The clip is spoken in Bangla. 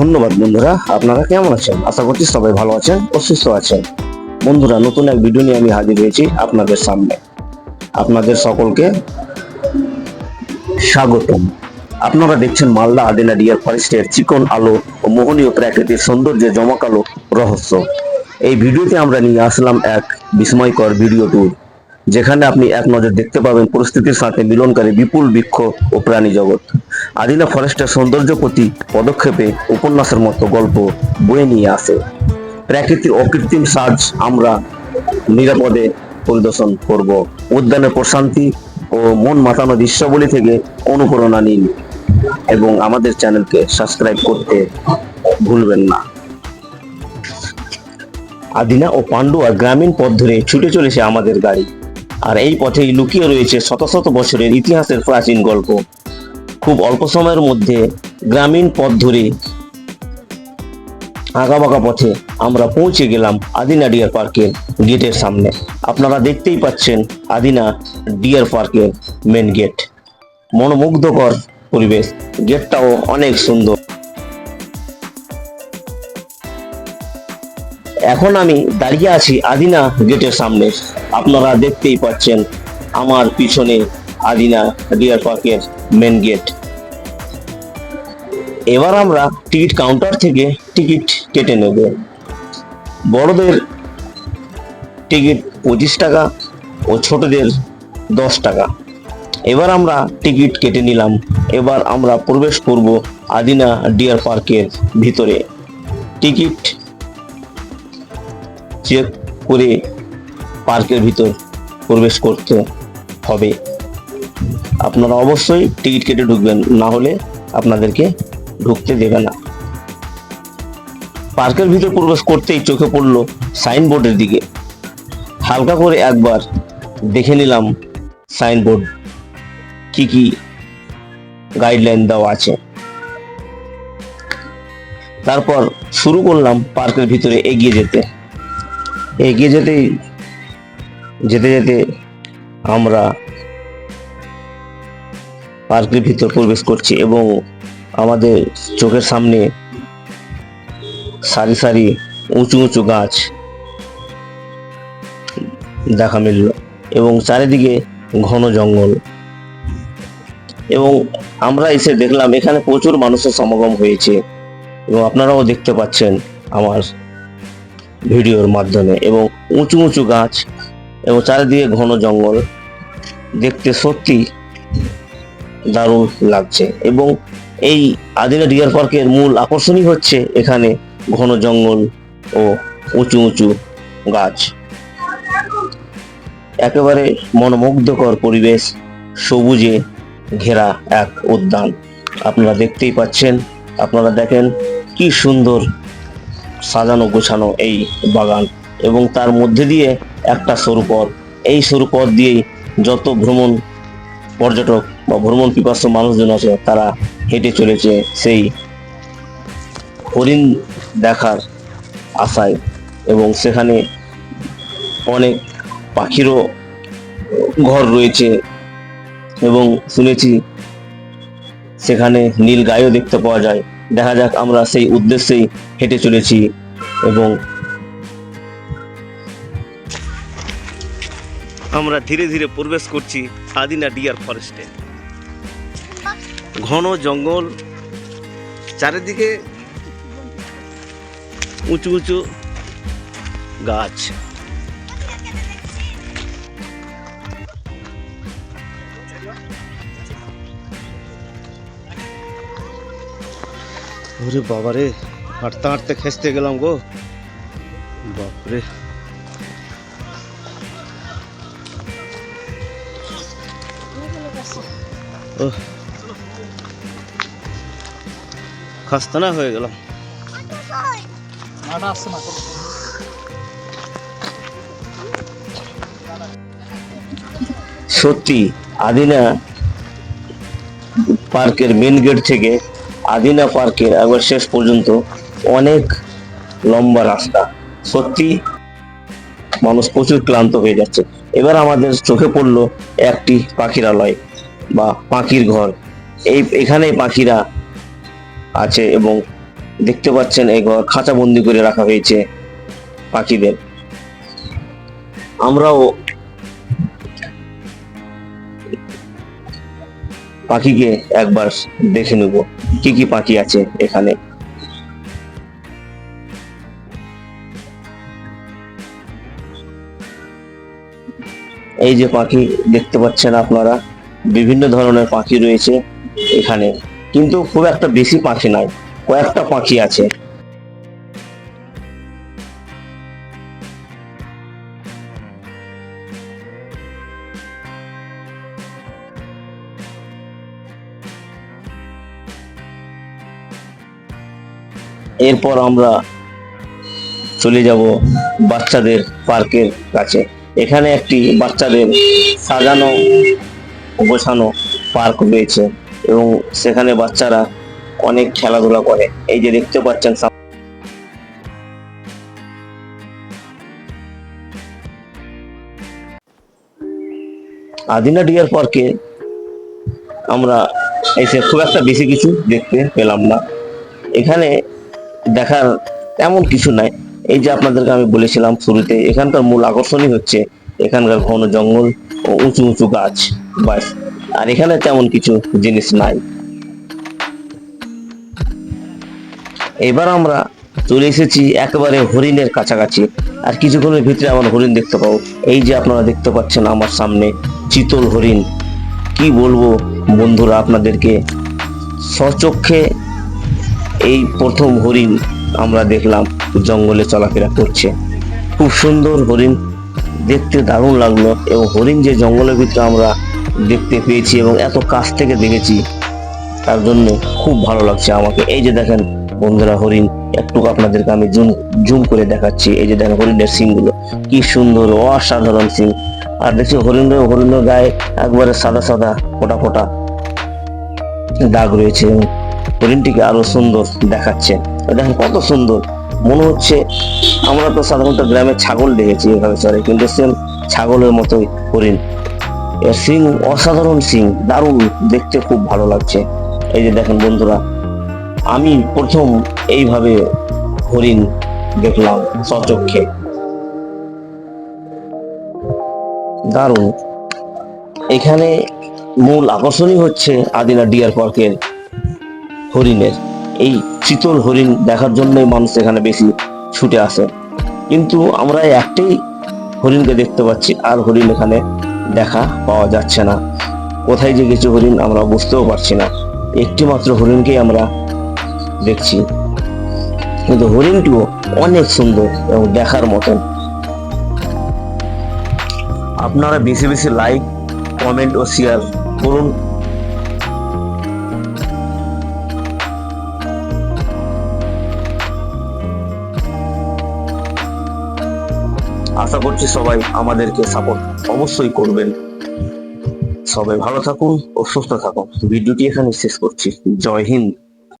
ধন্যবাদ বন্ধুরা। আপনারা কেমন আছেন? আশা করছি সবাই ভালো আছেন ও সুস্থ আছেন। বন্ধুরা, নতুন এক ভিডিও নিয়ে আমি হাজির হয়েছি আপনাদের সামনে। আপনাদের সকলকে স্বাগতম। আপনারা দেখছেন মালদা আদিনা ডিয়ার ফরেস্টের চিকন আলো ও মোহনীয় প্রাকৃতিক সৌন্দর্যে জমকালো রহস্য। এই ভিডিওতে আমরা নিয়ে আসলাম এক বিস্ময়কর ভিডিও ট্যুর যেখানে আপনি এক নজর দেখতে পাবেন পরিস্থিতির সাথে মিলনকারী বিপুল বৃক্ষ ও প্রাণী জগৎ। আদিনা ফরেস্টের সৌন্দর্য প্রতি পদক্ষেপে উপন্যাসের মতো গল্প বয়ে নিয়ে আসে। প্রাকৃতিক অকৃত্রিম সাজ আমরা নিরাপদে পরিদর্শন করব। উদ্যানের প্রশান্তি ও মন মাতানো দৃশ্যাবলী থেকে অনুপ্রেরণা নিন এবং আমাদের চ্যানেলকে সাবস্ক্রাইব করতে ভুলবেন না। আদিনা ও পান্ডুয়া গ্রামীণ পথ ধরে ছুটে চলেছে আমাদের গাড়ি। আর এই পথেই লুকিয়ে রয়েছে শত শত বছরের ইতিহাসের প্রাচীন গল্প। খুব অল্প সময়ের মধ্যে গ্রামীণ পথ ধরে আঁকাবাঁকা পথে আমরা পৌঁছে গেলাম আদিনা ডিয়ার পার্কের গেটের সামনে। আপনারা দেখতেই পাচ্ছেন আদিনা ডিয়ার পার্কের মেন গেট মনোমুগ্ধকর পরিবেশ। গেটটাও অনেক সুন্দর। এখন আমি দাঁড়িয়ে আছি আদিনা গেটের সামনে। আপনারা দেখতেই পাচ্ছেন আমার পিছনে আদিনা ডিয়ার পার্কের মেন গেট এবার আমরা টিকিট কাউন্টার থেকে টিকিট কেটে নেব। বড়দের টিকিট পঁচিশ টাকা ও ছোটদের দশ টাকা। এবার আমরা টিকিট কেটে নিলাম। এবার আমরা প্রবেশ করব আদিনা ডিয়ার পার্কের ভিতরে। টিকিট চেক করে পার্কের ভিতর প্রবেশ করতে হবে। আপনারা অবশ্যই টিকিট কেটে ঢুকবেন, না হলে আপনাদেরকে ঢুকতে দেবে না। পার্কের ভিতর প্রবেশ করতেই চোখে পড়ল সাইনবোর্ডের দিকে। হালকা করে একবার দেখে নিলাম সাইনবোর্ড কি কি গাইডলাইন দেওয়া আছে। তারপর শুরু করলাম পার্কের ভিতরে এগিয়ে যেতে। এগিয়ে যেতেই, যেতে যেতে আমরা পার্কের ভিতর প্রবেশ করছি এবং আমাদের চোখের সামনে সারি সারি উঁচু উঁচু গাছ দেখা মিলল এবং চারিদিকে ঘন জঙ্গল। এবং আমরা এসে দেখলাম এখানে প্রচুর মানুষের সমাগম হয়েছে এবং আপনারাও দেখতে পাচ্ছেন আমার ভিডিওর মাধ্যমে এবং উঁচু উঁচু গাছ এবং চারিদিকে ঘন জঙ্গল। দেখতে সত্যি দারুণ লাগছে। এবং এই আদিনা ডিয়ার পার্কের মূল আকর্ষণই হচ্ছে এখানে ঘন জঙ্গল ও উঁচু উঁচু গাছ। একেবারে মনোমুগ্ধকর পরিবেশ, সবুজে ঘেরা এক উদ্যান। আপনারা দেখতেই পাচ্ছেন, আপনারা দেখেন কি সুন্দর সাজানো গোছানো এই বাগান। এবং তার মধ্যে দিয়ে একটা সরু পথ। এই সরু পথ দিয়েই যত ভ্রমণ পর্যটক বা ভ্রমণ পিপাসু মানুষজন আছে, তারা হেঁটে চলেছে সেই হরিণ দেখার আশায় এবং সেখানে অনেক পাখিরও ঘর রয়েছে এবং শুনেছি সেখানে নীল গায়ও দেখতে পাওয়া যায়। দেখা যাক আমরা সেই উদ্দেশ্যেই হেঁটে চলেছি এবং আমরা ধীরে ধীরে প্রবেশ করছি আদিনা ডিয়ার ফরেস্টে। ঘন জঙ্গল, চারিদিকে উঁচু উঁচু গাছ। ওরে বাবারে, হাঁটতে হাঁটতে খেসতে গেলাম গো। বাপরে। ও খাস্তানা হয়ে গেলাম। সত্যি আদিনা পার্কের মেন গেট থেকে আদিনা পার্কের একবার শেষ পর্যন্ত অনেক লম্বা রাস্তা। সত্যি মানুষ প্রচুর ক্লান্ত হয়ে যাচ্ছে। এবার আমাদের চোখে পড়ল একটি পাখিরালয় বা পাখির ঘর। এই এখানে পাখিরা আছে এবং দেখতে পাচ্ছেন এই ঘর খাঁচা বন্দি করে রাখা হয়েছে পাখিদের। আমরাও পাখিকে একবার দেখে নেব কি কি পাখি আছে এখানে। এই যে পাখি দেখতে পাচ্ছেন আপনারা। বিভিন্ন ধরনের পাখি রয়েছে এখানে। কিন্তু খুব একটা বেশি পাখি নাই কয়েকটা পাখি আছে। এরপর আমরা চলে যাব বাচ্চাদের পার্কের কাছে। এখানে একটি বাচ্চাদের সাজানো গোছানো পার্ক রয়েছে এবং সেখানে বাচ্চারা অনেক খেলাধুলা করে। এই যে দেখতে পাচ্ছেন আদিনা ডিয়ার পার্কে আমরা এসে খুব একটা বেশি কিছু দেখতে পেলাম না। এখানে দেখার তেমন কিছু নাই। এই যে আপনাদেরকে আমি বলেছিলাম শুরুতে, এখানকার মূল আকর্ষণই হচ্ছে এখানকার ঘন জঙ্গল ও উঁচু উঁচু গাছ। বাস আর এখানে তেমন কিছু জিনিস নাই। এবার আমরা চলে এসেছি একেবারে হরিণের কাছাকাছি। আর কিছুক্ষণের ভিতরে আমরা হরিণ দেখতে পাবো। এই যে আপনারা দেখতে পাচ্ছেন আমার সামনে চিতল হরিণ। কি বলব বন্ধুরা আপনাদেরকে? সচক্ষে এই প্রথম হরিণ আমরা দেখলাম জঙ্গলে চলাফেরা করছে। খুব সুন্দর হরিণ। দেখতে দারুণ লাগল। এবং হরিণ যে জঙ্গলের ভিতরে আমরা দেখতে পেয়েছি এবং এত কাছ থেকে দেখেছি, তার জন্য খুব ভালো লাগছে আমাকে। এই যে দেখেন বন্ধুরা, হরিণ একটু আপনাদেরকে আমি জুম জুম করে দেখাচ্ছি। এই যে দেখেন হরিণের সিংগুলো কি সুন্দর, অসাধারণ সিং। আর দেখছি হরিণের হরিণের গায়ে একবারে সাদা সাদা ফোটা ফোটা দাগ রয়েছে হরিণটিকে আরও সুন্দর দেখাচ্ছে। দেখেন কত সুন্দর, মনে হচ্ছে আমরা তো সাধারণত গ্রামে ছাগল দেখেছি এভাবে চলে কিন্তু সেম ছাগলের মতোই হরিণ। সিং অসাধারণ সিং, দারুণ, দেখতে খুব ভালো লাগছে। এই যে দেখেন বন্ধুরা, আমি প্রথম এইভাবে হরিণ দেখলাম সচক্ষে দারুণ। এখানে মূল আকর্ষণই হচ্ছে আদিনা ডিয়ার পার্কের হরিণের। এই চিতল হরিণ দেখার জন্যই মানুষ এখানে বেশি ছুটে আসে। কিন্তু আমরা একটাই হরিণকে দেখতে পাচ্ছি, আর হরিণ এখানে দেখা পাওয়া যাচ্ছে না। কোথায় যে গেছে হরিণ আমরা বুঝতেও পারছি না। একটি মাত্র হরিণকেই আমরা দেখছি। কিন্তু হরিণটিও অনেক সুন্দর এবং দেখার মতন। আপনারা বেশি বেশি লাইক কমেন্ট ও শেয়ার করুন। আশা করছি সবাই আমাদেরকে সাপোর্ট অবশ্যই করবেন। সবাই ভালো থাকুন ও সুস্থ থাকুন। ভিডিওটি এখানে শেষ করছি। জয় হিন্দ।